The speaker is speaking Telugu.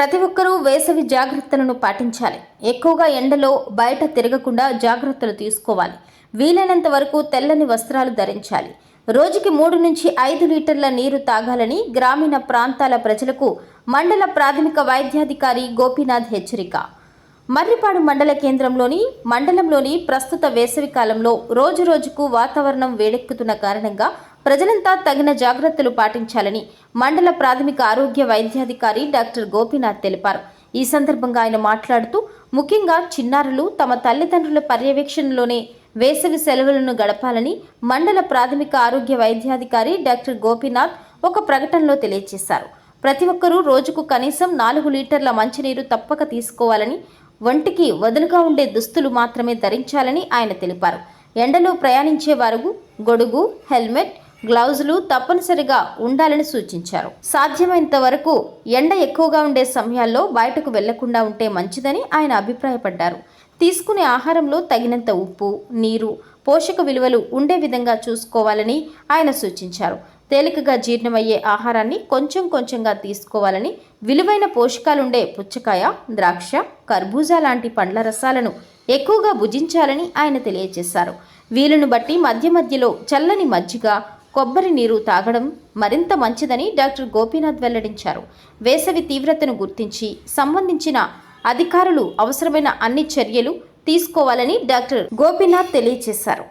ప్రతి ఒక్కరూ వేసవి జాగ్రత్తలను పాటించాలి. ఎక్కువగా ఎండలో బయట తిరగకుండా జాగ్రత్తలు తీసుకోవాలి. వీలైనంత వరకు తెల్లని వస్త్రాలు ధరించాలి. రోజుకి మూడు నుంచి ఐదు లీటర్ల నీరు తాగాలని గ్రామీణ ప్రాంతాల ప్రజలకు మండల ప్రాథమిక వైద్యాధికారి గోపీనాథ్ హెచ్చరిక. మర్రిపాడు మండల కేంద్రంలోని మండలంలోని ప్రస్తుత వేసవి కాలంలో రోజు రోజుకు వాతావరణం వేడెక్కుతున్న కారణంగా ప్రజలంతా తగిన జాగ్రత్తలు పాటించాలని మండల ప్రాథమిక ఆరోగ్య వైద్యాధికారి డాక్టర్ గోపీనాథ్ తెలిపారు. ఈ సందర్భంగా ఆయన మాట్లాడుతూ ముఖ్యంగా చిన్నారులు తమ తల్లిదండ్రుల పర్యవేక్షణలోనే వేసవి సెలవులను గడపాలని మండల ప్రాథమిక ఆరోగ్య వైద్యాధికారి డాక్టర్ గోపీనాథ్ ఒక ప్రకటనలో తెలియజేశారు. ప్రతి ఒక్కరూ రోజుకు కనీసం నాలుగు లీటర్ల మంచినీరు తప్పక తీసుకోవాలని ఒంటికి వదులుగా ఉండే దుస్తులు మాత్రమే ధరించాలని ఆయన తెలిపారు. ఎండలో ప్రయాణించే వారు గొడుగు హెల్మెట్ గ్లౌజులు తప్పనిసరిగా ఉండాలని సూచించారు. సాధ్యమైనంత వరకు ఎండ ఎక్కువగా ఉండే సమయాల్లో బయటకు వెళ్ళకుండా ఉంటే మంచిదని ఆయన అభిప్రాయపడ్డారు. తీసుకునే ఆహారంలో తగినంత ఉప్పు నీరు పోషక విలువలు ఉండే విధంగా చూసుకోవాలని ఆయన సూచించారు. తేలికగా జీర్ణమయ్యే ఆహారాన్ని కొంచెం కొంచెంగా తీసుకోవాలని విలువైన పోషకాలుండే పుచ్చకాయ ద్రాక్ష కర్బూజా లాంటి పండ్ల రసాలను ఎక్కువగా భుజించాలని ఆయన తెలియజేశారు. వీలును బట్టి మధ్య మధ్యలో చల్లని మజ్జిగ కొబ్బరి నీరు తాగడం మరింత మంచిదని డాక్టర్ గోపీనాథ్ వెల్లడించారు. వేసవి తీవ్రతను గుర్తించి సంబంధించిన అధికారులు అవసరమైన అన్ని చర్యలు తీసుకోవాలని డాక్టర్ గోపీనాథ్ తెలియజేశారు.